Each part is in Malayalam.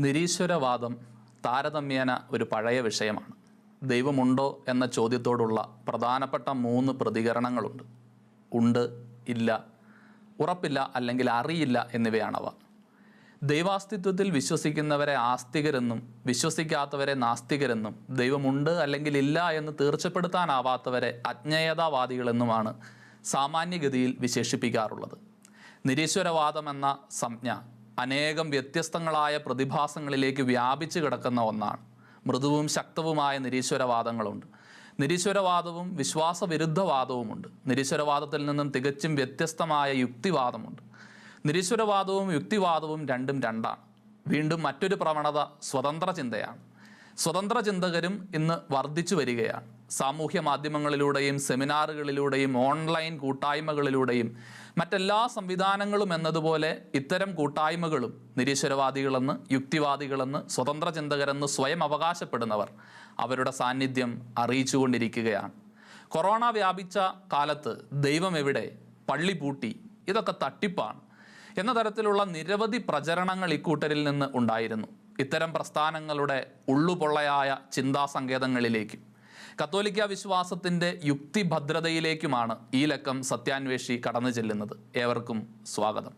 നിരീശ്വരവാദം താരതമ്യേന ഒരു പഴയ വിഷയമാണ്. ദൈവമുണ്ടോ എന്ന ചോദ്യത്തോടുള്ള പ്രധാനപ്പെട്ട മൂന്ന് പ്രതികരണങ്ങളുണ്ട്. ഉണ്ട് ഇല്ല ഉറപ്പില്ല അല്ലെങ്കിൽ അറിയില്ല എന്നിവയാണവ. ദൈവാസ്തിത്വത്തിൽ വിശ്വസിക്കുന്നവരെ ആസ്തികരെന്നും വിശ്വസിക്കാത്തവരെ നാസ്തികരെന്നും ദൈവമുണ്ട് അല്ലെങ്കിൽ ഇല്ല എന്ന് തീർച്ചപ്പെടുത്താനാവാത്തവരെ അജ്ഞേയതാവാദികളെന്നുമാണ് സാമാന്യഗതിയിൽ വിശേഷിപ്പിക്കാറുള്ളത്. നിരീശ്വരവാദം എന്ന സംജ്ഞ അനേകം വ്യത്യസ്തങ്ങളായ പ്രതിഭാസങ്ങളിലേക്ക് വ്യാപിച്ചു കിടക്കുന്ന ഒന്നാണ്. മൃദുവും ശക്തവുമായ നിരീശ്വരവാദങ്ങളുണ്ട്. നിരീശ്വരവാദവും വിശ്വാസവിരുദ്ധവാദവുമുണ്ട്. നിരീശ്വരവാദത്തിൽ നിന്നും തികച്ചും വ്യത്യസ്തമായ യുക്തിവാദമുണ്ട്. നിരീശ്വരവാദവും യുക്തിവാദവും രണ്ടും രണ്ടാണ്. വീണ്ടും മറ്റൊരു പ്രവണത സ്വതന്ത്ര ചിന്തയാണ് സ്വതന്ത്ര ചിന്തകരും ഇന്ന് വർദ്ധിച്ചു വരികയാണ്. സാമൂഹ്യ മാധ്യമങ്ങളിലൂടെയും സെമിനാറുകളിലൂടെയും ഓൺലൈൻ കൂട്ടായ്മകളിലൂടെയും മറ്റെല്ലാ സംവിധാനങ്ങളും എന്നതുപോലെ ഇത്തരം കൂട്ടായ്മകളും നിരീശ്വരവാദികളെന്ന് യുക്തിവാദികളെന്ന് സ്വതന്ത്ര ചിന്തകരെന്ന് സ്വയം അവകാശപ്പെടുന്നവർ അവരുടെ സാന്നിധ്യം അറിയിച്ചുകൊണ്ടിരിക്കുകയാണ്. കൊറോണ വ്യാപിച്ച കാലത്ത് ദൈവം എവിടെ പള്ളി പൂട്ടി ഇതൊക്കെ തട്ടിപ്പാണ്. എന്ന തരത്തിലുള്ള നിരവധി പ്രചരണങ്ങൾ ഇക്കൂട്ടരിൽ നിന്ന് ഉണ്ടായിരുന്നു. ഇത്തരം പ്രസ്ഥാനങ്ങളുടെ ഉള്ളുപൊള്ളയായ ചിന്താസങ്കേതങ്ങളിലേക്കും. കത്തോലിക്ക വിശ്വാസത്തിന്റെ യുക്തിഭദ്രതയിലേക്കുമാണ് ഈ ലക്കം സത്യാന്വേഷി കടന്നു ചെല്ലുന്നത്. ഏവർക്കും സ്വാഗതം.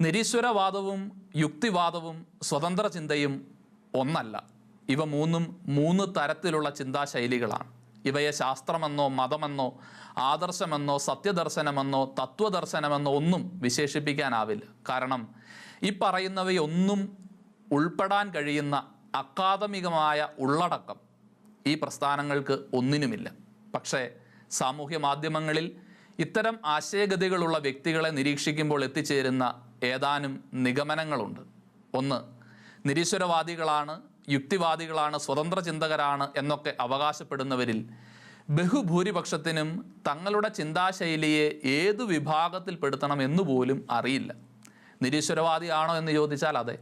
നിരീശ്വരവാദവും യുക്തിവാദവും സ്വതന്ത്ര ചിന്തയും ഒന്നല്ല. ഇവ മൂന്നും മൂന്ന് തരത്തിലുള്ള ചിന്താശൈലികളാണ്. ഇവയെ ശാസ്ത്രമെന്നോ മതമെന്നോ ആദർശമെന്നോ സത്യദർശനമെന്നോ തത്വദർശനമെന്നോ ഒന്നും വിശേഷിപ്പിക്കാനാവില്ല. കാരണം ഈ പറയുന്നവയൊന്നും ഉൾപ്പെടാൻ കഴിയുന്ന അക്കാദമികമായ ഉള്ളടക്കം ഈ പ്രസ്ഥാനങ്ങൾക്ക് ഒന്നിനുമില്ല. പക്ഷേ സാമൂഹ്യ മാധ്യമങ്ങളിൽ ഇത്തരം ആശയഗതികളുള്ള വ്യക്തികളെ നിരീക്ഷിക്കുമ്പോൾ എത്തിച്ചേരുന്ന ഏതാനും നിഗമനങ്ങളുണ്ട്. ഒന്ന് നിരീശ്വരവാദികളാണ് യുക്തിവാദികളാണ് സ്വതന്ത്ര ചിന്തകരാണ് എന്നൊക്കെ അവകാശപ്പെടുന്നവരിൽ ബഹുഭൂരിപക്ഷത്തിനും തങ്ങളുടെ ചിന്താശൈലിയെ ഏതു വിഭാഗത്തിൽപ്പെടുത്തണം എന്നുപോലും അറിയില്ല. നിരീശ്വരവാദിയാണോ എന്ന് ചോദിച്ചാൽ അതെ.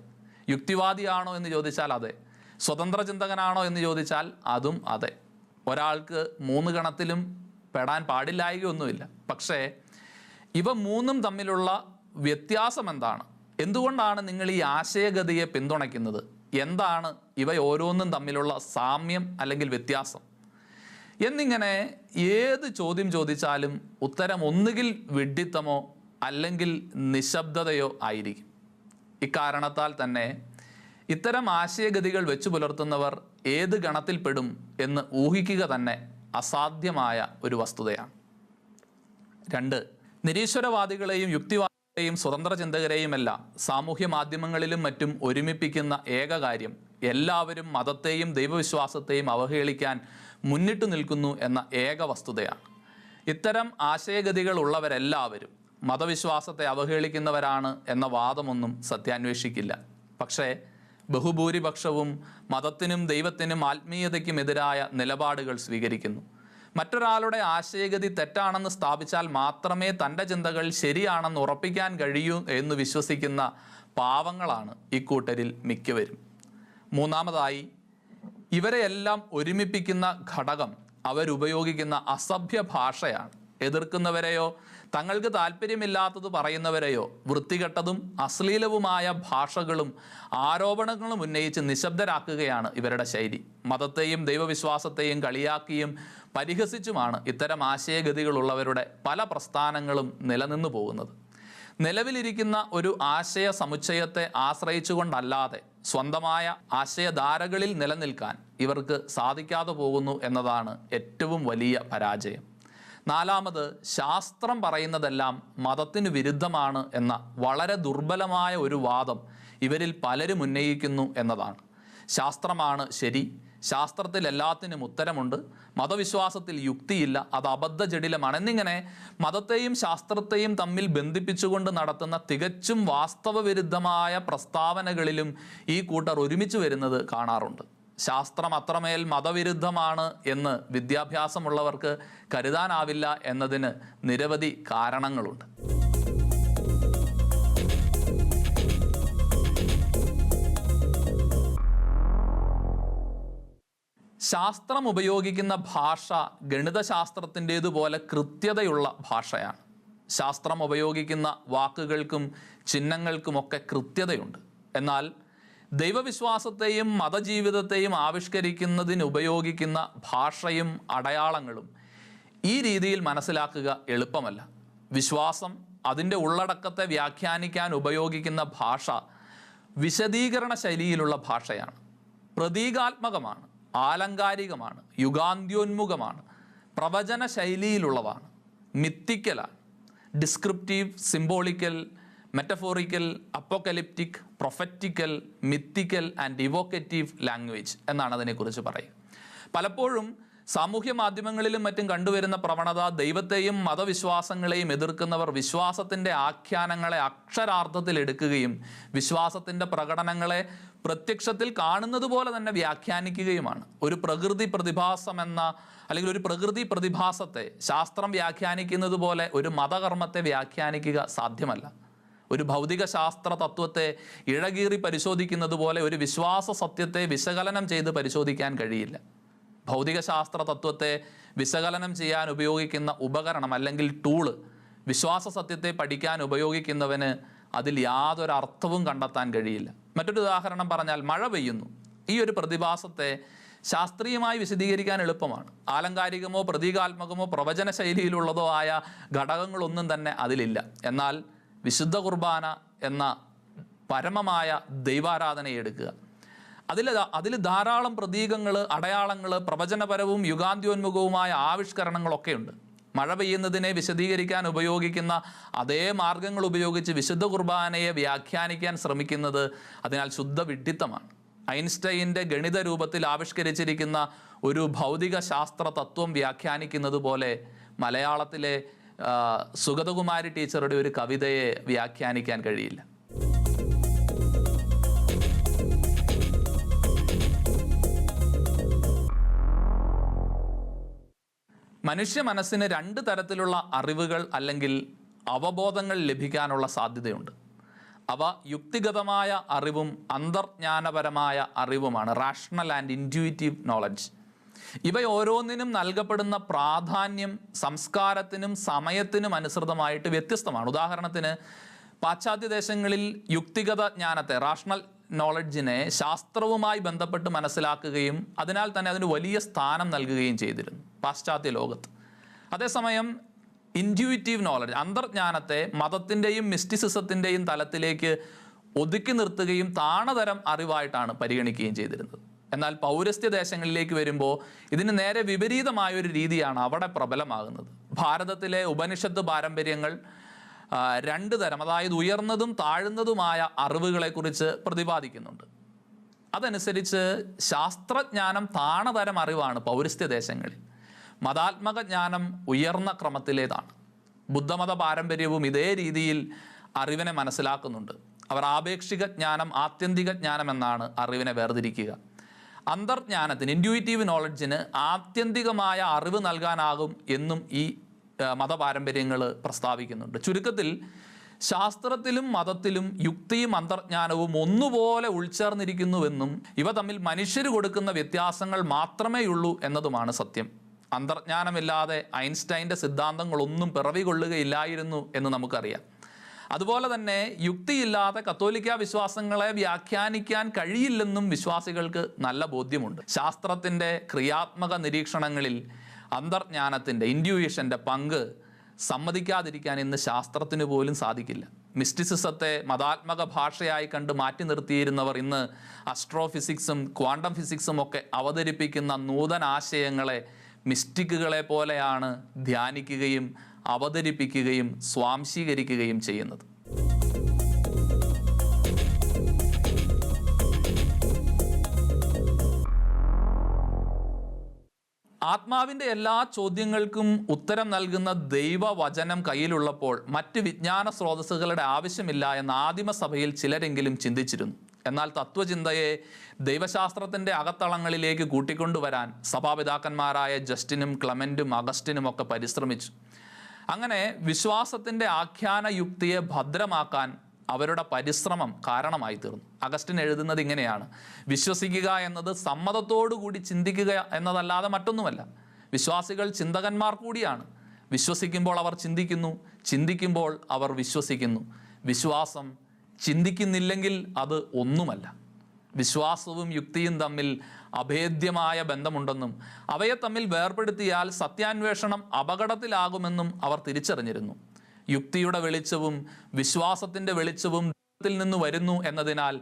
യുക്തിവാദിയാണോ എന്ന് ചോദിച്ചാൽ അതെ. സ്വതന്ത്ര ചിന്തകനാണോ എന്ന് ചോദിച്ചാൽ അതും അതെ. ഒരാൾക്ക് മൂന്ന് ഗണത്തിലും പെടാൻ പാടില്ലായകയൊന്നുമില്ല. പക്ഷേ ഇവ മൂന്നും തമ്മിലുള്ള വ്യത്യാസം എന്താണ് എന്തുകൊണ്ടാണ് നിങ്ങൾ ഈ ആശയഗതിയെ പിന്തുണയ്ക്കുന്നത്? എന്താണ് ഇവ ഓരോന്നും തമ്മിലുള്ള സാമ്യം അല്ലെങ്കിൽ വ്യത്യാസം? എന്നിങ്ങനെ ഏത് ചോദ്യം ചോദിച്ചാലും ഉത്തരം ഒന്നുകിൽ വിഡ്ഢിത്തമോ അല്ലെങ്കിൽ നിശബ്ദതയോ ആയിരിക്കും. ഇക്കാരണത്താൽ തന്നെ ഇത്തരം ആശയഗതികൾ വെച്ചു പുലർത്തുന്നവർ ഏത് ഗണത്തിൽപ്പെടും എന്ന് ഊഹിക്കുക തന്നെ അസാധ്യമായ ഒരു വസ്തുതയാണ്. രണ്ട് നിരീശ്വരവാദികളെയും യുക്തിവാദികളെയും സ്വതന്ത്ര ചിന്തകരെയുമെല്ലാം സാമൂഹ്യ മാധ്യമങ്ങളിലും മറ്റും ഒരുമിപ്പിക്കുന്ന ഏക കാര്യം എല്ലാവരും മതത്തെയും ദൈവവിശ്വാസത്തെയും അവഹേളിക്കാൻ മുന്നിട്ട് നിൽക്കുന്നു എന്ന ഏക വസ്തുതയാണ്. ഇത്തരം ആശയഗതികൾ ഉള്ളവരെല്ലാവരും മതവിശ്വാസത്തെ അവഹേളിക്കുന്നവരാണ് എന്ന വാദമൊന്നും സത്യാന്വേഷിക്കില്ല. പക്ഷേ ബഹുഭൂരിപക്ഷവും മതത്തിനും ദൈവത്തിനും ആത്മീയതയ്ക്കും എതിരായ നിലപാടുകൾ സ്വീകരിക്കുന്നു. മറ്റൊരാളുടെ ആശയഗതി തെറ്റാണെന്ന് സ്ഥാപിച്ചാൽ മാത്രമേ തന്റെ ചിന്തകൾ ശരിയാണെന്ന് ഉറപ്പിക്കാൻ കഴിയൂ എന്ന് വിശ്വസിക്കുന്ന പാവങ്ങളാണ് ഇക്കൂട്ടരിൽ മിക്കവരും. മൂന്നാമതായി ഇവരെയെല്ലാം ഒരുമിപ്പിക്കുന്ന ഘടകം അവരുപയോഗിക്കുന്ന അസഭ്യ ഭാഷയാണ്. എതിർക്കുന്നവരെയോ തങ്ങൾക്ക് താല്പര്യമില്ലാത്തത് പറയുന്നവരെയോ വൃത്തികെട്ടതും അശ്ലീലവുമായ ഭാഷകളും ആരോപണങ്ങളും ഉന്നയിച്ച് നിശബ്ദരാക്കുകയാണ് ഇവരുടെ ശൈലി. മതത്തെയും ദൈവവിശ്വാസത്തെയും കളിയാക്കിയും പരിഹസിച്ചുമാണ് ഇത്തരം ആശയഗതികളുള്ളവരുടെ പല പ്രസ്ഥാനങ്ങളും നിലനിന്നു പോകുന്നത്. നിലവിലിരിക്കുന്ന ഒരു ആശയ സമുച്ചയത്തെ ആശ്രയിച്ചുകൊണ്ടല്ലാതെ സ്വന്തമായ ആശയധാരകളിൽ നിലനിൽക്കാൻ ഇവർക്ക് സാധിക്കാതെ പോകുന്നു എന്നതാണ് ഏറ്റവും വലിയ പരാജയം. നാലാമത് ശാസ്ത്രം പറയുന്നതെല്ലാം മതത്തിന് വിരുദ്ധമാണ് എന്ന വളരെ ദുർബലമായ ഒരു വാദം ഇവരിൽ പലരും ഉന്നയിക്കുന്നു എന്നതാണ്. ശാസ്ത്രമാണ് ശരി. ശാസ്ത്രത്തിൽ എല്ലാത്തിനും ഉത്തരമുണ്ട്. മതവിശ്വാസത്തിൽ യുക്തിയില്ല. അത് അബദ്ധ ജടിലമാണ് എന്നിങ്ങനെ മതത്തെയും ശാസ്ത്രത്തെയും തമ്മിൽ ബന്ധിപ്പിച്ചുകൊണ്ട് നടത്തുന്ന തികച്ചും വാസ്തവവിരുദ്ധമായ പ്രസ്താവനകളിലും ഈ കൂട്ടർ ഒരുമിച്ച് വരുന്നത് കാണാറുണ്ട്. ശാസ്ത്രം അത്രമേൽ മതവിരുദ്ധമാണ് എന്ന് വിദ്യാഭ്യാസമുള്ളവർക്ക് കരുതാനാവില്ല എന്നതിന് നിരവധി കാരണങ്ങളുണ്ട്. ശാസ്ത്രം ഉപയോഗിക്കുന്ന ഭാഷ ഗണിതശാസ്ത്രത്തിന്റേതുപോലെ കൃത്യതയുള്ള ഭാഷയാണ്. ശാസ്ത്രം ഉപയോഗിക്കുന്ന വാക്കുകൾക്കും ചിഹ്നങ്ങൾക്കുമൊക്കെ കൃത്യതയുണ്ട്. എന്നാൽ ദൈവവിശ്വാസത്തെയും മതജീവിതത്തെയും ആവിഷ്കരിക്കുന്നതിന് ഉപയോഗിക്കുന്ന ഭാഷയും അടയാളങ്ങളും ഈ രീതിയിൽ മനസ്സിലാക്കുക എളുപ്പമല്ല. വിശ്വാസം അതിന്റെ ഉള്ളടക്കത്തെ വ്യാഖ്യാനിക്കാൻ ഉപയോഗിക്കുന്ന ഭാഷ വിശദീകരണ ശൈലിയിലുള്ള ഭാഷയാണ്. പ്രതീകാത്മകമാണ് ആലങ്കാരികമാണ് യുഗാന്ത്യോന്മുഖമാണ് പ്രവചന ശൈലിയിലുള്ളതാണ് മിത്തിക്കലാണ് descriptive symbolical metaphorical apocalyptic prophetical mythical and evocative language എന്നാണ് അതിനെക്കുറിച്ച് പറയുക. പലപ്പോഴും സാമൂഹ്യ മാധ്യമങ്ങളിലും മറ്റും കണ്ടുവരുന്ന പ്രവണത ദൈവത്തെയും മതവിശ്വാസങ്ങളെയും എതിർക്കുന്നവർ വിശ്വാസത്തിന്റെ ആഖ്യാനങ്ങളെ അക്ഷരാർത്ഥത്തിൽ എടുക്കുകയും വിശ്വാസത്തിന്റെ പ്രകടനങ്ങളെ പ്രത്യക്ഷത്തിൽ കാണുന്നത് പോലെ തന്നെ വ്യാഖ്യാനിക്കുകയുമാണ്. ഒരു പ്രകൃതി പ്രതിഭാസം എന്ന അല്ലെങ്കിൽ ഒരു പ്രകൃതി പ്രതിഭാസത്തെ ശാസ്ത്രം വ്യാഖ്യാനിക്കുന്നത് പോലെ ഒരു മതകർമ്മത്തെ വ്യാഖ്യാനിക്കുക സാധ്യമല്ല. ഒരു ഭൗതിക ശാസ്ത്ര തത്വത്തെ ഇഴകീറി പരിശോധിക്കുന്നത് പോലെ ഒരു വിശ്വാസ സത്യത്തെ വിശകലനം ചെയ്ത് പരിശോധിക്കാൻ കഴിയില്ല. ഭൗതിക ശാസ്ത്ര തത്വത്തെ വിശകലനം ചെയ്യാൻ ഉപയോഗിക്കുന്ന ഉപകരണം അല്ലെങ്കിൽ ടൂൾ വിശ്വാസ സത്യത്തെ പഠിക്കാൻ ഉപയോഗിക്കുന്നവന് അതിൽ യാതൊരു അർത്ഥവും കണ്ടെത്താൻ കഴിയില്ല. മറ്റൊരു ഉദാഹരണം പറഞ്ഞാൽ മഴ പെയ്യുന്നു. ഈ ഒരു പ്രതിഭാസത്തെ ശാസ്ത്രീയമായി വിശദീകരിക്കാൻ എളുപ്പമാണ്. ആലങ്കാരികമോ പ്രതീകാത്മകമോ പ്രവചന ശൈലിയിലുള്ളതോ ആയ ഘടകങ്ങളൊന്നും തന്നെ അതിലില്ല. എന്നാൽ വിശുദ്ധ കുർബാന എന്ന പരമമായ ദൈവാരാധനയെ എടുക്കുക അതിൽ അതിൽ ധാരാളം പ്രതീകങ്ങൾ അടയാളങ്ങൾ പ്രവചനപരവും യുഗാന്ത്യോന്മുഖവുമായ ആവിഷ്കരണങ്ങളൊക്കെ ഉണ്ട് മഴ പെയ്യുന്നതിനെ വിശദീകരിക്കാൻ ഉപയോഗിക്കുന്ന അതേ മാർഗങ്ങൾ ഉപയോഗിച്ച് വിശുദ്ധ കുർബാനയെ വ്യാഖ്യാനിക്കാൻ ശ്രമിക്കുന്നത് അതിനാൽ ശുദ്ധ വിഡ്ഢിത്തമാണ്. ഐൻസ്റ്റൈന്റെ ഗണിത രൂപത്തിൽ ആവിഷ്കരിച്ചിരിക്കുന്ന ഒരു ഭൗതിക ശാസ്ത്ര തത്വം വ്യാഖ്യാനിക്കുന്നത് പോലെ മലയാളത്തിലെ സുഗതകുമാരി ടീച്ചറുടെ ഒരു കവിതയെ വ്യാഖ്യാനിക്കാൻ കഴിയില്ല. മനുഷ്യ മനസ്സിന് രണ്ട് തരത്തിലുള്ള അറിവുകൾ അല്ലെങ്കിൽ അവബോധങ്ങൾ ലഭിക്കാനുള്ള സാധ്യതയുണ്ട്. അവ യുക്തിഗതമായ അറിവും അന്തർജ്ഞാനപരമായ അറിവുമാണ്. റാഷണൽ ആൻഡ് ഇന്റ്യൂറ്റീവ് നോളജ് ഇവ ഓരോന്നിനും നൽകപ്പെടുന്ന പ്രാധാന്യം സംസ്കാരത്തിനും സമയത്തിനും അനുസൃതമായിട്ട് വ്യത്യസ്തമാണ്. ഉദാഹരണത്തിന് പാശ്ചാത്യ ദേശങ്ങളിൽ യുക്തിഗത ജ്ഞാനത്തെ റാഷണൽ നോളജിനെ ശാസ്ത്രവുമായി ബന്ധപ്പെട്ട് മനസ്സിലാക്കുകയും അതിനാൽ തന്നെ അതിന് വലിയ സ്ഥാനം നൽകുകയും ചെയ്തിരുന്നു പാശ്ചാത്യ ലോകത്ത്. അതേസമയം ഇന്റ്യൂറ്റീവ് നോളജ് അന്തർജ്ഞാനത്തെ മതത്തിന്റെയും മിസ്റ്റിസിസത്തിന്റെയും തലത്തിലേക്ക് ഒതുക്കി നിർത്തുകയും താണതരം അറിവായിട്ടാണ് പരിഗണിക്കുകയും ചെയ്തിരുന്നത്. എന്നാൽ പൗരസ്ത്യ ദേശങ്ങളിലേക്ക് വരുമ്പോൾ ഇതിന് നേരെ വിപരീതമായ ഒരു രീതിയാണ് അവിടെ പ്രബലമാകുന്നത്. ഭാരതത്തിലെ ഉപനിഷത്ത് പാരമ്പര്യങ്ങൾ രണ്ട് തരം അതായത് ഉയർന്നതും താഴ്ന്നതുമായ അറിവുകളെക്കുറിച്ച് പ്രതിപാദിക്കുന്നുണ്ട്. അതനുസരിച്ച് ശാസ്ത്രജ്ഞാനം താണതരം അറിവാണ് പൗരസ്ത്യ ദേശങ്ങളിൽ മതാത്മക ജ്ഞാനം ഉയർന്ന ക്രമത്തിലേതാണ്. ബുദ്ധമത പാരമ്പര്യവും ഇതേ രീതിയിൽ അറിവിനെ മനസ്സിലാക്കുന്നുണ്ട്. അവർ ആപേക്ഷിക ജ്ഞാനം ആത്യന്തിക ജ്ഞാനം എന്നാണ് അറിവിനെ വേർതിരിക്കുക. അന്തർജ്ഞാനത്തിന് ഇൻഡ്യൂറ്റീവ് നോളജിന് ആത്യന്തികമായ അറിവ് നൽകാനാകും എന്നും ഈ മതപാരമ്പര്യങ്ങൾ പ്രസ്താവിക്കുന്നുണ്ട്. ചുരുക്കത്തിൽ ശാസ്ത്രത്തിലും മതത്തിലും യുക്തിയും അന്തർജ്ഞാനവും ഒന്നുപോലെ ഉൾച്ചേർന്നിരിക്കുന്നുവെന്നും ഇവ തമ്മിൽ മനുഷ്യർ കൊടുക്കുന്ന വ്യത്യാസങ്ങൾ മാത്രമേയുള്ളൂ എന്നതുമാണ് സത്യം. അന്തർജ്ഞാനമില്ലാതെ ഐൻസ്റ്റൈന്റെ സിദ്ധാന്തങ്ങളൊന്നും പിറവികൊള്ളുകയില്ലായിരുന്നു എന്ന് നമുക്കറിയാം. അതുപോലെ തന്നെ യുക്തിയില്ലാതെ കത്തോലിക്ക വിശ്വാസങ്ങളെ വ്യാഖ്യാനിക്കാൻ കഴിയില്ലെന്നും വിശ്വാസികൾക്ക് നല്ല ബോധ്യമുണ്ട്. ശാസ്ത്രത്തിന്റെ ക്രിയാത്മക നിരീക്ഷണങ്ങളിൽ അന്തർജ്ഞാനത്തിന്റെ ഇൻഡ്യൂഷന്റെ പങ്ക് സമ്മതിക്കാതിരിക്കാൻ ഇന്ന് ശാസ്ത്രത്തിന് പോലും സാധിക്കില്ല. മിസ്റ്റിസിസത്തെ മതാത്മക ഭാഷയായി കണ്ട് മാറ്റി നിർത്തിയിരുന്നവർ ഇന്ന് അസ്ട്രോഫിസിക്സും ക്വാണ്ടം ഫിസിക്സും ഒക്കെ അവതരിപ്പിക്കുന്ന നൂതനാശയങ്ങളെ മിസ്റ്റിക്കുകളെ പോലെയാണ് ധ്യാനിക്കുകയും അവതരിപ്പിക്കുകയും സ്വാംശീകരിക്കുകയും ചെയ്യുന്നത്. ആത്മാവിന്റെ എല്ലാ ചോദ്യങ്ങൾക്കും ഉത്തരം നൽകുന്ന ദൈവവചനം കയ്യിലുള്ളപ്പോൾ മറ്റ് വിജ്ഞാന സ്രോതസ്സുകളുടെ ആവശ്യമില്ല എന്ന് ആദിമസഭയിൽ ചിലരെങ്കിലും ചിന്തിച്ചിരുന്നു. എന്നാൽ തത്വചിന്തയെ ദൈവശാസ്ത്രത്തിന്റെ അകത്തളങ്ങളിലേക്ക് കൂട്ടിക്കൊണ്ടുവരാൻ സഭാപിതാക്കന്മാരായ ജസ്റ്റിനും ക്ലമന്റും അഗസ്റ്റിനും ഒക്കെ പരിശ്രമിച്ചു. അങ്ങനെ വിശ്വാസത്തിന്റെ ആഖ്യാന യുക്തിയെ ഭദ്രമാക്കാൻ അവരുടെ പരിശ്രമം കാരണമായി തീർന്നു. അഗസ്റ്റിൻ എഴുതുന്നത് ഇങ്ങനെയാണ്. വിശ്വസിക്കുക എന്നത് സമ്മതത്തോടുകൂടി ചിന്തിക്കുക എന്നതല്ലാതെ മറ്റൊന്നുമല്ല. വിശ്വാസികൾ ചിന്തകന്മാർ കൂടിയാണ്. വിശ്വസിക്കുമ്പോൾ അവർ ചിന്തിക്കുന്നു ചിന്തിക്കുമ്പോൾ അവർ വിശ്വസിക്കുന്നു. വിശ്വാസം ചിന്തിക്കുന്നില്ലെങ്കിൽ അത് ഒന്നുമല്ല. വിശ്വാസവും യുക്തിയും തമ്മിൽ അഭേദ്യമായ ബന്ധമുണ്ടെന്നും അവയെ തമ്മിൽ വേർപെടുത്തിയാൽ സത്യാന്വേഷണം അപകടത്തിലാകുമെന്നും അവർ തിരിച്ചറിഞ്ഞിരുന്നു. യുക്തിയുടെ വെളിച്ചവും വിശ്വാസത്തിന്റെ വെളിച്ചവും ദൈവത്തിൽ നിന്ന് വരുന്നു എന്നതിനാൽ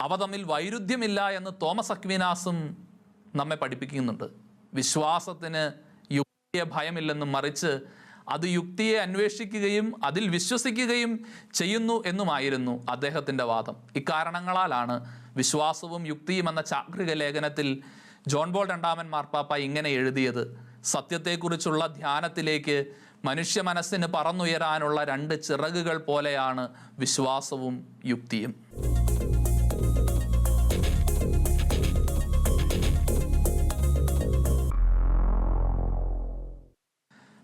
അവ തമ്മിൽ വൈരുദ്ധ്യമില്ല എന്ന് തോമസ് അക്വിനാസും നമ്മെ പഠിപ്പിക്കുന്നുണ്ട്. വിശ്വാസത്തിന് യുക്തിയെ ഭയമില്ലെന്നും മറിച്ച് അത് യുക്തിയെ അന്വേഷിക്കുകയും അതിൽ വിശ്വസിക്കുകയും ചെയ്യുന്നു എന്നുമായിരുന്നു അദ്ദേഹത്തിന്റെ വാദം. ഇക്കാരണങ്ങളാലാണ് വിശ്വാസവും യുക്തിയും എന്ന ചാക്രിക ലേഖനത്തിൽ ജോൺ ബോൾ രണ്ടാമൻ മാർപ്പാപ്പ ഇങ്ങനെ എഴുതിയത്. സത്യത്തെക്കുറിച്ചുള്ള ധ്യാനത്തിലേക്ക് മനുഷ്യ മനസ്സിന് പറന്നുയരാനുള്ള രണ്ട് ചിറകുകൾ പോലെയാണ് വിശ്വാസവും യുക്തിയും.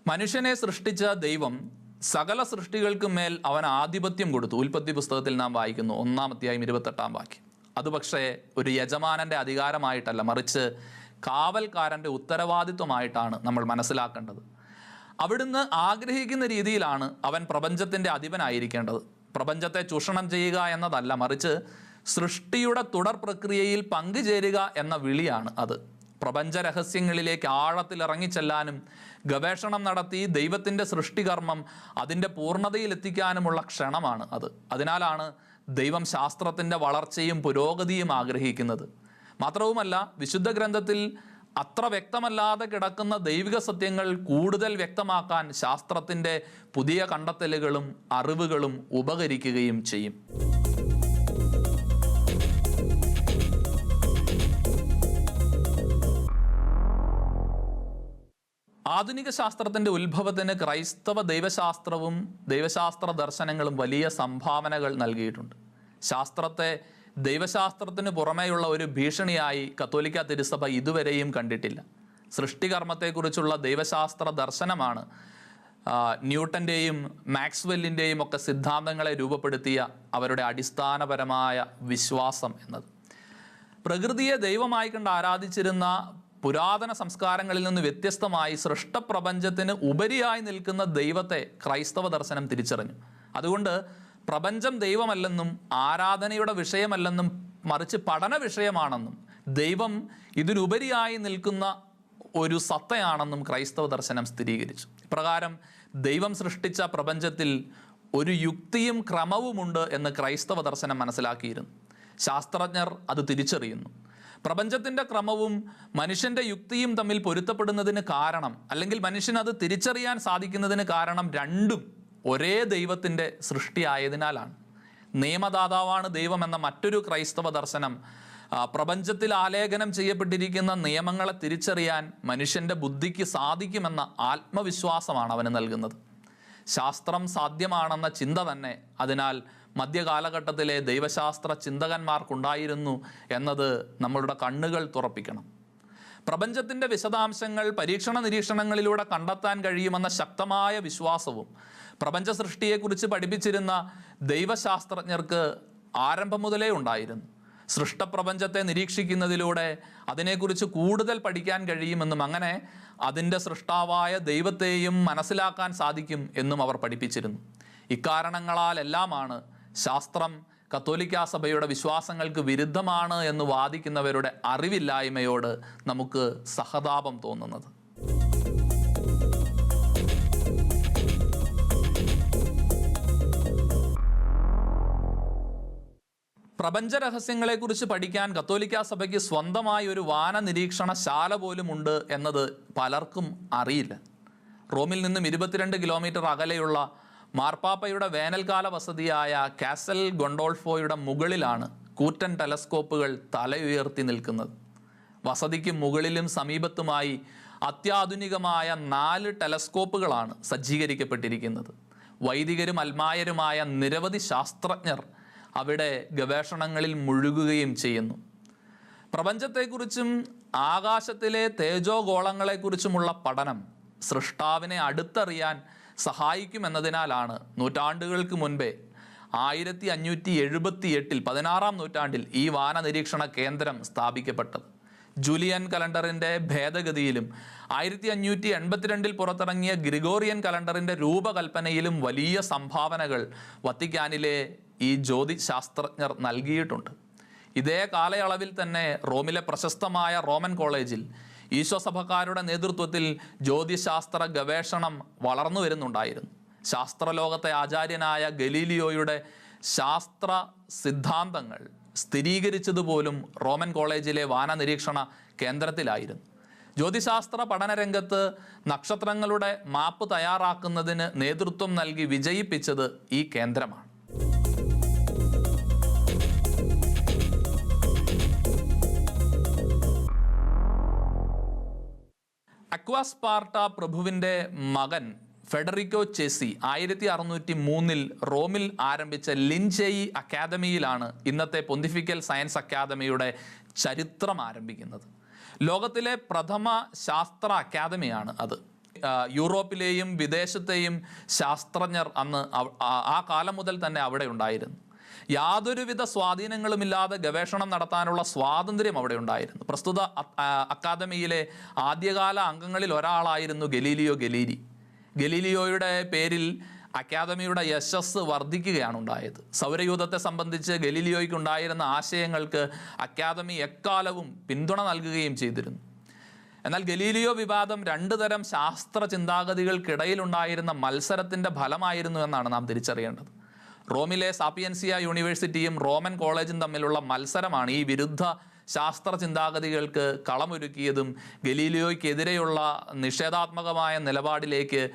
മനുഷ്യനെ സൃഷ്ടിച്ച ദൈവം സകല സൃഷ്ടികൾക്കും മേൽ അവൻ ആധിപത്യം കൊടുത്തു. ഉൽപ്പത്തി പുസ്തകത്തിൽ നാം വായിക്കുന്നു ഒന്നാം അധ്യായം ഇരുപത്തെട്ടാം വാക്യം. അത് പക്ഷേ ഒരു യജമാനന്റെ അധികാരമായിട്ടല്ല മറിച്ച് കാവൽക്കാരന്റെ ഉത്തരവാദിത്വമായിട്ടാണ് നമ്മൾ മനസ്സിലാക്കേണ്ടത്. അവിടുന്ന് ആഗ്രഹിക്കുന്ന രീതിയിലാണ് അവൻ പ്രപഞ്ചത്തിന്റെ അധിപനായിരിക്കേണ്ടത്. പ്രപഞ്ചത്തെ ചൂഷണം ചെയ്യുക എന്നതല്ല മറിച്ച് സൃഷ്ടിയുടെ തുടർ പ്രക്രിയയിൽ പങ്കുചേരുക എന്ന വിളിയാണ് അത്. പ്രപഞ്ച രഹസ്യങ്ങളിലേക്ക് ആഴത്തിൽ ഇറങ്ങിച്ചെല്ലാനും ഗവേഷണം നടത്തി ദൈവത്തിന്റെ സൃഷ്ടികർമ്മം അതിന്റെ പൂർണതയിലെത്തിക്കാനുമുള്ള ക്ഷണമാണ് അത്. അതിനാലാണ് ദൈവം ശാസ്ത്രത്തിന്റെ വളർച്ചയും പുരോഗതിയും ആഗ്രഹിക്കുന്നത്. മാത്രവുമല്ല വിശുദ്ധ ഗ്രന്ഥത്തിൽ അത്ര വ്യക്തമല്ലാതെ കിടക്കുന്ന ദൈവിക സത്യങ്ങൾ കൂടുതൽ വ്യക്തമാക്കാൻ ശാസ്ത്രത്തിന്റെ പുതിയ കണ്ടെത്തലുകളും അറിവുകളും ഉപകരിക്കുകയും ചെയ്യും. ആധുനിക ശാസ്ത്രത്തിന്റെ ഉത്ഭവത്തിന് ക്രൈസ്തവ ദൈവശാസ്ത്രവും ദൈവശാസ്ത്ര ദർശനങ്ങളും വലിയ സംഭാവനകൾ നൽകിയിട്ടുണ്ട്. ശാസ്ത്രത്തെ ദൈവശാസ്ത്രത്തിന് പുറമേയുള്ള ഒരു ഭീഷണിയായി കത്തോലിക്ക തിരുസഭ ഇതുവരെയും കണ്ടിട്ടില്ല. സൃഷ്ടികർമ്മത്തെക്കുറിച്ചുള്ള ദൈവശാസ്ത്ര ദർശനമാണ് ന്യൂട്ടന്റെയും മാക്സ്വെല്ലിന്റെയും ഒക്കെ സിദ്ധാന്തങ്ങളെ രൂപപ്പെടുത്തിയ അവരുടെ അടിസ്ഥാനപരമായ വിശ്വാസം എന്നത്. പ്രകൃതിയെ ദൈവമായി കണ്ട് ആരാധിച്ചിരുന്ന പുരാതന സംസ്കാരങ്ങളിൽ നിന്ന് വ്യത്യസ്തമായി സൃഷ്ടപ്രപഞ്ചത്തിന് ഉപരിയായി നിൽക്കുന്ന ദൈവത്തെ ക്രൈസ്തവ ദർശനം തിരിച്ചറിഞ്ഞു. അതുകൊണ്ട് പ്രപഞ്ചം ദൈവമല്ലെന്നും ആരാധനയുടെ വിഷയമല്ലെന്നും മറിച്ച് പഠന വിഷയമാണെന്നും ദൈവം ഇതിനുപരിയായി നിൽക്കുന്ന ഒരു സത്തയാണെന്നും ക്രൈസ്തവ ദർശനം സ്ഥിരീകരിച്ചു. ഇപ്രകാരം ദൈവം സൃഷ്ടിച്ച പ്രപഞ്ചത്തിൽ ഒരു യുക്തിയും ക്രമവുമുണ്ട് എന്ന് ക്രൈസ്തവ ദർശനം മനസ്സിലാക്കിയിരുന്നു. ശാസ്ത്രജ്ഞർ അത് തിരിച്ചറിയുന്നു. പ്രപഞ്ചത്തിന്റെ ക്രമവും മനുഷ്യന്റെ യുക്തിയും തമ്മിൽ പൊരുത്തപ്പെടുന്നതിന് കാരണം അല്ലെങ്കിൽ മനുഷ്യനത് തിരിച്ചറിയാൻ സാധിക്കുന്നതിന് കാരണം രണ്ടും ഒരേ ദൈവത്തിന്റെ സൃഷ്ടിയായതിനാലാണ്. നിയമദാതാവാണ് ദൈവം എന്ന മറ്റൊരു ക്രൈസ്തവ ദർശനം. പ്രപഞ്ചത്തിൽ ആലേഖനം ചെയ്യപ്പെട്ടിരിക്കുന്ന നിയമങ്ങളെ തിരിച്ചറിയാൻ മനുഷ്യന്റെ ബുദ്ധിക്ക് സാധിക്കുമെന്ന ആത്മവിശ്വാസമാണ് അവന് നൽകുന്നത്. ശാസ്ത്രം സാധ്യമാണെന്ന ചിന്ത തന്നെ അതിനാൽ മധ്യകാലഘട്ടത്തിലെ ദൈവശാസ്ത്ര ചിന്തകന്മാർക്കുണ്ടായിരുന്നു എന്നത് നമ്മളുടെ കണ്ണുകൾ തുറപ്പിക്കണം. പ്രപഞ്ചത്തിന്റെ വിശദാംശങ്ങൾ പരീക്ഷണ നിരീക്ഷണങ്ങളിലൂടെ കണ്ടെത്താൻ കഴിയുമെന്ന ശക്തമായ വിശ്വാസവും പ്രപഞ്ച സൃഷ്ടിയെക്കുറിച്ച് പഠിപ്പിച്ചിരുന്ന ദൈവശാസ്ത്രജ്ഞർക്ക് ആരംഭം മുതലേ ഉണ്ടായിരുന്നു. സൃഷ്ടപ്രപഞ്ചത്തെ നിരീക്ഷിക്കുന്നതിലൂടെ അതിനെക്കുറിച്ച് കൂടുതൽ പഠിക്കാൻ കഴിയുമെന്നും അങ്ങനെ അതിന്റെ സൃഷ്ടാവായ ദൈവത്തെയും മനസ്സിലാക്കാൻ സാധിക്കും എന്നും അവർ പഠിപ്പിച്ചിരുന്നു. ഇക്കാരണങ്ങളാലെല്ലാമാണ് ശാസ്ത്രം കത്തോലിക്കാ സഭയുടെ വിശ്വാസങ്ങൾക്ക് വിരുദ്ധമാണ് എന്ന് വാദിക്കുന്നവരുടെ അറിവില്ലായ്മയോട് നമുക്ക് സഹതാപം തോന്നുന്നത്. പ്രപഞ്ച രഹസ്യങ്ങളെക്കുറിച്ച് പഠിക്കാൻ കത്തോലിക്ക സഭയ്ക്ക് സ്വന്തമായി ഒരു വാന നിരീക്ഷണശാല പോലും ഉണ്ട് എന്നത് പലർക്കും അറിയില്ല. റോമിൽ നിന്നും ഇരുപത്തിരണ്ട് കിലോമീറ്റർ അകലെയുള്ള മാർപ്പാപ്പയുടെ വേനൽക്കാല വസതിയായ കാസൽ ഗൊണ്ടോൾഫോയുടെ മുകളിലാണ് കൂറ്റൻ ടെലസ്കോപ്പുകൾ തലയുയർത്തി നിൽക്കുന്നത്. വസതിക്ക് മുകളിലും സമീപത്തുമായി അത്യാധുനികമായ നാല് ടെലസ്കോപ്പുകളാണ് സജ്ജീകരിക്കപ്പെട്ടിരിക്കുന്നത്. വൈദികരും അൽമായരുമായ നിരവധി ശാസ്ത്രജ്ഞർ അവിടെ ഗവേഷണങ്ങളിൽ മുഴുകുകയും ചെയ്യുന്നു. പ്രപഞ്ചത്തെക്കുറിച്ചും ആകാശത്തിലെ തേജോഗോളങ്ങളെക്കുറിച്ചുമുള്ള പഠനം സൃഷ്ടാവിനെ അടുത്തറിയാൻ സഹായിക്കുമെന്നതിനാലാണ് നൂറ്റാണ്ടുകൾക്ക് മുൻപേ ആയിരത്തി അഞ്ഞൂറ്റി എഴുപത്തി എട്ടിൽ പതിനാറാം നൂറ്റാണ്ടിൽ ഈ വാന നിരീക്ഷണ കേന്ദ്രം സ്ഥാപിക്കപ്പെട്ടത്. ജൂലിയൻ കലണ്ടറിന്റെ ഭേദഗതിയിലും ആയിരത്തി അഞ്ഞൂറ്റി എൺപത്തിരണ്ടിൽ പുറത്തിറങ്ങിയ ഗ്രിഗോറിയൻ കലണ്ടറിന്റെ രൂപകൽപ്പനയിലും വലിയ സംഭാവനകൾ വത്തിക്കാനിലെ ഈ ജ്യോതിശാസ്ത്രജ്ഞർ നൽകിയിട്ടുണ്ട്. ഇതേ കാലയളവിൽ തന്നെ റോമിലെ പ്രശസ്തമായ റോമൻ കോളേജിൽ ഈശോസഭക്കാരുടെ നേതൃത്വത്തിൽ ജ്യോതിശാസ്ത്ര ഗവേഷണം വളർന്നു വരുന്നുണ്ടായിരുന്നു. ശാസ്ത്രലോകത്തെ ആചാര്യനായ ഗലീലിയോയുടെ ശാസ്ത്ര സിദ്ധാന്തങ്ങൾ സ്ഥിരീകരിച്ചതുപോലും റോമൻ കോളേജിലെ വാനനിരീക്ഷണ കേന്ദ്രത്തിലായിരുന്നു. ജ്യോതിശാസ്ത്ര പഠനരംഗത്ത് നക്ഷത്രങ്ങളുടെ മാപ്പ് തയ്യാറാക്കുന്നതിന് നേതൃത്വം നൽകി വിജയിപ്പിച്ചത് ഈ കേന്ദ്രമാണ്. അക്വാസ്പാർട്ട പ്രഭുവിന്റെ മകൻ ഫെഡറിക്കോ ചെസി ആയിരത്തി അറുന്നൂറ്റി മൂന്നിൽ റോമിൽ ആരംഭിച്ച ലിൻചെയി അക്കാദമിയിലാണ് ഇന്നത്തെ പൊന്തിഫിക്കൽ സയൻസ് അക്കാദമിയുടെ ചരിത്രം ആരംഭിക്കുന്നത്. ലോകത്തിലെ പ്രഥമ ശാസ്ത്ര അക്കാദമിയാണ് അത്. യൂറോപ്പിലെയും വിദേശത്തെയും ശാസ്ത്രജ്ഞർ അന്ന് ആ കാലം മുതൽ തന്നെ അവിടെ ഉണ്ടായിരുന്നു. യാതൊരുവിധ സ്വാധീനങ്ങളുമില്ലാതെ ഗവേഷണം നടത്താനുള്ള സ്വാതന്ത്ര്യം അവിടെ ഉണ്ടായിരുന്നു. പ്രസ്തുത അക്കാദമിയിലെ ആദ്യകാല അംഗങ്ങളിൽ ഒരാളായിരുന്നു ഗലീലിയോ ഗലീലി. ഗലീലിയോയുടെ പേരിൽ അക്കാദമിയുടെ യശസ് വർദ്ധിക്കുകയാണ് ഉണ്ടായത്. സൗരയൂഥത്തെ സംബന്ധിച്ച് ഗലീലിയോയ്ക്ക് ഉണ്ടായിരുന്ന ആശയങ്ങൾക്ക് അക്കാദമി എക്കാലവും പിന്തുണ നൽകുകയും ചെയ്തിരുന്നു. എന്നാൽ ഗലീലിയോ വിവാദം രണ്ടു തരം ശാസ്ത്ര ചിന്താഗതികൾക്കിടയിലുണ്ടായിരുന്ന മത്സരത്തിന്റെ ഫലമായിരുന്നു എന്നാണ് നാം തിരിച്ചറിയേണ്ടത്. റോമിലെ സാപ്പിയൻസിയ യൂണിവേഴ്സിറ്റിയും റോമൻ കോളേജും തമ്മിലുള്ള മത്സരമാണ് ഈ വിരുദ്ധ ശാസ്ത്ര ചിന്താഗതികൾക്ക് കളമൊരുക്കിയതും ഗലീലിയോയ്ക്കെതിരെയുള്ള നിഷേധാത്മകമായ നിലപാടിലേക്ക്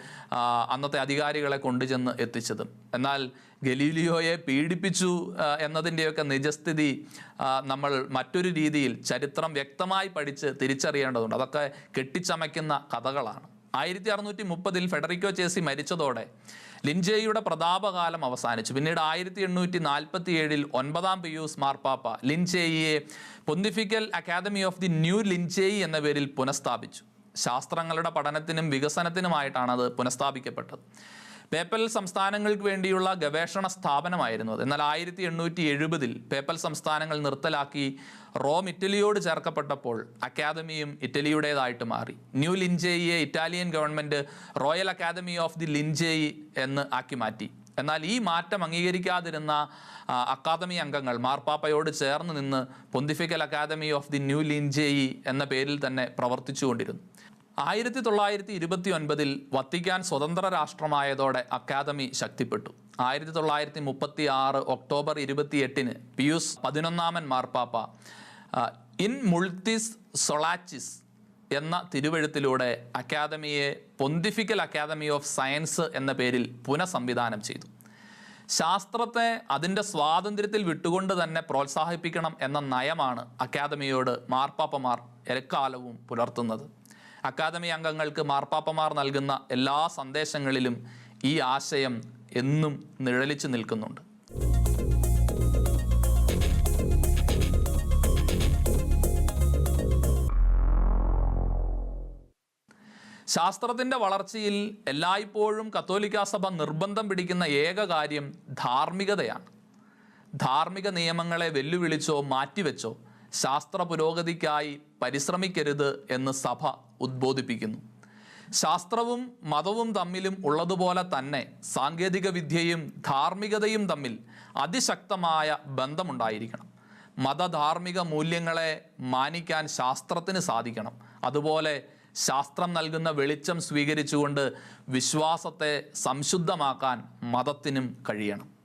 അന്നത്തെ അധികാരികളെ കൊണ്ടുചെന്ന് എത്തിച്ചതും. എന്നാൽ ഗലീലിയോയെ പീഡിപ്പിച്ചു എന്നതിന്റെയൊക്കെ നിജസ്ഥിതി നമ്മൾ മറ്റൊരു രീതിയിൽ ചരിത്രം വ്യക്തമായി പഠിച്ച് തിരിച്ചറിയേണ്ടതുണ്ട്. അതൊക്കെ കെട്ടിച്ചമയ്ക്കുന്ന കഥകളാണ്. ആയിരത്തി അറുന്നൂറ്റി മുപ്പതിൽ ഫെഡറിക്കോ ചേസി മരിച്ചതോടെ ലിൻജേയുടെ പ്രതാപകാലം അവസാനിച്ചു. പിന്നീട് ആയിരത്തി എണ്ണൂറ്റി നാൽപ്പത്തി ഏഴിൽ ഒൻപതാം പിയൂസ് മാർപ്പാപ്പ ലിൻചേയിയെ pontifical academy of the new Lincei എന്ന പേരിൽ പുനഃസ്ഥാപിച്ചു. ശാസ്ത്രങ്ങളുടെ പഠനത്തിനും വികസനത്തിനുമായിട്ടാണ് അത് പുനഃസ്ഥാപിക്കപ്പെട്ടത്. പേപ്പൽ സംസ്ഥാനങ്ങൾക്ക് വേണ്ടിയുള്ള ഗവേഷണ സ്ഥാപനമായിരുന്നു അത്. എന്നാൽ ആയിരത്തി എണ്ണൂറ്റി എഴുപതിൽ പേപ്പൽ സംസ്ഥാനങ്ങൾ നിർത്തലാക്കി റോം ഇറ്റലിയോട് ചേർക്കപ്പെട്ടപ്പോൾ അക്കാദമിയും ഇറ്റലിയുടേതായിട്ട് മാറി. New ലിൻജേയിയെ Italian government royal academy of the Lincei എന്ന് ആക്കി മാറ്റി. എന്നാൽ ഈ മാറ്റം അംഗീകരിക്കാതിരുന്ന അക്കാദമി അംഗങ്ങൾ മാർപ്പാപ്പയോട് ചേർന്ന് നിന്ന് pontifical academy of the new Lincei എന്ന പേരിൽ തന്നെ പ്രവർത്തിച്ചുകൊണ്ടിരുന്നു. ആയിരത്തി തൊള്ളായിരത്തി ഇരുപത്തി ഒൻപതിൽ വത്തിക്കാൻ സ്വതന്ത്ര രാഷ്ട്രമായതോടെ അക്കാദമി ശക്തിപ്പെട്ടു. ആയിരത്തി തൊള്ളായിരത്തി മുപ്പത്തി ആറ് ഒക്ടോബർ ഇരുപത്തി എട്ടിന് പിയൂസ് പതിനൊന്നാമൻ മാർപ്പാപ്പ ഇൻ മുൾത്തിസ് സൊളാച്ചിസ് എന്ന തിരുവഴുത്തിലൂടെ അക്കാദമിയെ പൊന്തിഫിക്കൽ അക്കാദമി ഓഫ് സയൻസ് എന്ന പേരിൽ പുനഃസംവിധാനം ചെയ്തു. ശാസ്ത്രത്തെ അതിന്റെ സ്വാതന്ത്ര്യത്തിൽ വിട്ടുകൊണ്ട് തന്നെ പ്രോത്സാഹിപ്പിക്കണം എന്ന നയമാണ് അക്കാദമിയോട് മാർപ്പാപ്പമാർ എക്കാലവും പുലർത്തുന്നത്. അക്കാദമി അംഗങ്ങൾക്ക് മാർപ്പാപ്പമാർ നൽകുന്ന എല്ലാ സന്ദേശങ്ങളിലും ഈ ആശയം എന്നും നിഴലിച്ചു നിൽക്കുന്നുണ്ട്. ശാസ്ത്രത്തിന്റെ വളർച്ചയിൽ എല്ലായ്പ്പോഴും കത്തോലിക്കാ സഭ നിർബന്ധം പിടിക്കുന്ന ഏക കാര്യം ധാർമ്മികതയാണ്. ധാർമ്മിക നിയമങ്ങളെ വെല്ലുവിളിച്ചോ മാറ്റിവെച്ചോ ശാസ്ത്ര പുരോഗതിക്കായി പരിശ്രമിക്കരുത് എന്ന് സഭ ഉദ്ബോധിപ്പിക്കുന്നു. ശാസ്ത്രവും മതവും തമ്മിലും ഉള്ളതുപോലെ തന്നെ സാങ്കേതിക വിദ്യയും ധാർമ്മികതയും തമ്മിൽ അതിശക്തമായ ബന്ധമുണ്ടായിരിക്കണം. മതധാർമ്മിക മൂല്യങ്ങളെ മാനിക്കാൻ ശാസ്ത്രത്തിന് സാധിക്കണം. അതുപോലെ ശാസ്ത്രം നൽകുന്ന വെളിച്ചം സ്വീകരിച്ചുകൊണ്ട് വിശ്വാസത്തെ സംശുദ്ധമാക്കാൻ മതത്തിനും കഴിയണം.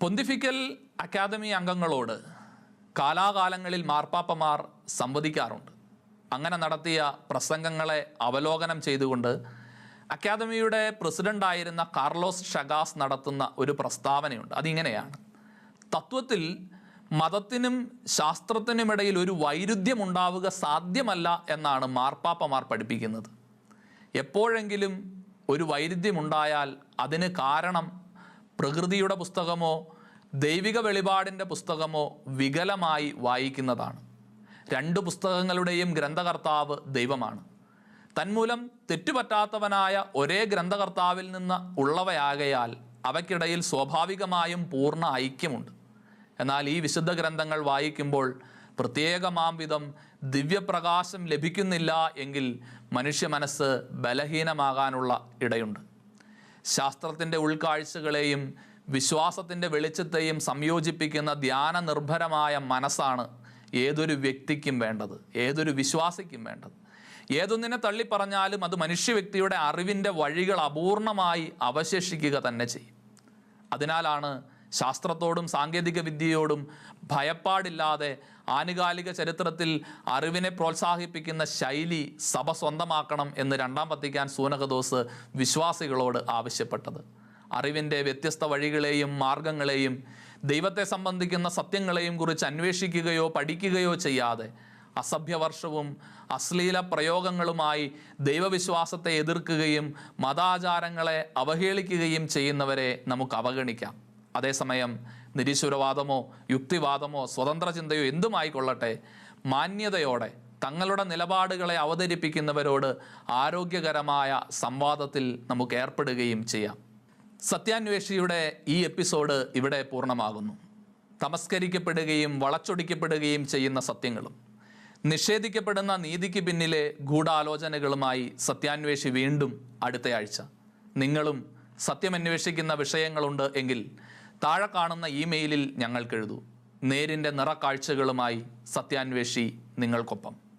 പൊന്തിഫിക്കൽ അക്കാദമി അംഗങ്ങളോട് കാലാകാലങ്ങളിൽ മാർപ്പാപ്പമാർ സംവദിക്കാറുണ്ട്. അങ്ങനെ നടത്തിയ പ്രസംഗങ്ങളെ അവലോകനം ചെയ്തുകൊണ്ട് അക്കാദമിയുടെ പ്രസിഡന്റായിരുന്ന കാർലോസ് ഷഗാസ് നടത്തുന്ന ഒരു പ്രസ്താവനയുണ്ട്. അതിങ്ങനെയാണ്. തത്വത്തിൽ മതത്തിനും ശാസ്ത്രത്തിനുമിടയിൽ ഒരു വൈരുദ്ധ്യം ഉണ്ടാവുക സാധ്യമല്ല എന്നാണ് മാർപ്പാപ്പമാർ പഠിപ്പിക്കുന്നത്. എപ്പോഴെങ്കിലും ഒരു വൈരുദ്ധ്യമുണ്ടായാൽ അതിന് കാരണം പ്രകൃതിയുടെ പുസ്തകമോ ദൈവിക വെളിപാടിന്റെ പുസ്തകമോ വികലമായി വായിക്കുന്നതാണ്. രണ്ട് പുസ്തകങ്ങളുടെയും ഗ്രന്ഥകർത്താവ് ദൈവമാണ്. തന്മൂലം തെറ്റുപറ്റാത്തവനായ ഒരേ ഗ്രന്ഥകർത്താവിൽ നിന്ന് ഉള്ളവയാകയാൽ അവയ്ക്കിടയിൽ സ്വാഭാവികമായും പൂർണ ഐക്യമുണ്ട്. എന്നാൽ ഈ വിശുദ്ധ ഗ്രന്ഥങ്ങൾ വായിക്കുമ്പോൾ പ്രത്യേകമാം വിധം ദിവ്യപ്രകാശം ലഭിക്കുന്നില്ല എങ്കിൽ മനുഷ്യ മനസ്സ് ബലഹീനമാകാനുള്ള ഇടയുണ്ട്. ശാസ്ത്രത്തിന്റെ ഉൾക്കാഴ്ചകളെയും വിശ്വാസത്തിന്റെ വെളിച്ചത്തെയും സംയോജിപ്പിക്കുന്ന ധ്യാന നിർഭരമായ മനസ്സാണ് ഏതൊരു വ്യക്തിക്കും വേണ്ടത് ഏതൊരു വിശ്വാസിക്കും വേണ്ടത്. ഏതൊന്നിനെ തള്ളിപ്പറഞ്ഞാലും അത് മനുഷ്യ വ്യക്തിയുടെ അറിവിന്റെ വഴികൾ അപൂർണമായി അവശേഷിക്കുക തന്നെ ചെയ്യും. അതിനാലാണ് ശാസ്ത്രത്തോടും സാങ്കേതിക വിദ്യയോടും ഭയപ്പാടില്ലാതെ ആനുകാലിക ചരിത്രത്തിൽ അറിവിനെ പ്രോത്സാഹിപ്പിക്കുന്ന ശൈലി സഭ സ്വന്തമാക്കണം എന്ന് രണ്ടാം പത്തിക്കാൻ സൂനകദോസ് വിശ്വാസികളോട് ആവശ്യപ്പെട്ടത്. അറിവിന്റെ വ്യത്യസ്ത വഴികളെയും മാർഗങ്ങളെയും ദൈവത്തെ സംബന്ധിക്കുന്ന സത്യങ്ങളെയും കുറിച്ച് അന്വേഷിക്കുകയോ പഠിക്കുകയോ ചെയ്യാതെ അസഭ്യവർഷവും അശ്ലീല പ്രയോഗങ്ങളുമായി ദൈവവിശ്വാസത്തെ എതിർക്കുകയും മതാചാരങ്ങളെ അവഹേളിക്കുകയും ചെയ്യുന്നവരെ നമുക്ക് അവഗണിക്കാം. അതേസമയം നിരീശ്വരവാദമോ യുക്തിവാദമോ സ്വതന്ത്ര ചിന്തയോ എന്തുമായിക്കൊള്ളട്ടെ മാന്യതയോടെ തങ്ങളുടെ നിലപാടുകളെ അവതരിപ്പിക്കുന്നവരോട് ആരോഗ്യകരമായ സംവാദത്തിൽ നമുക്ക് ഏർപ്പെടുകയും ചെയ്യാം. സത്യാന്വേഷിയുടെ ഈ എപ്പിസോഡ് ഇവിടെ പൂർണമാകുന്നു. തമസ്കരിക്കപ്പെടുകയും വളച്ചൊടിക്കപ്പെടുകയും ചെയ്യുന്ന സത്യങ്ങളും നിഷേധിക്കപ്പെടുന്ന നീതിക്ക് പിന്നിലെ ഗൂഢാലോചനകളുമായി സത്യാന്വേഷി വീണ്ടും അടുത്തയാഴ്ച. നിങ്ങളും സത്യമന്വേഷിക്കുന്ന വിഷയങ്ങളുണ്ട് എങ്കിൽ താഴെ കാണുന്ന ഇമെയിലിൽ ഞങ്ങൾക്കെഴുതൂ. നേരിന്റെ നിറക്കാഴ്ചകളുമായി സത്യാന്വേഷി നിങ്ങൾക്കൊപ്പം.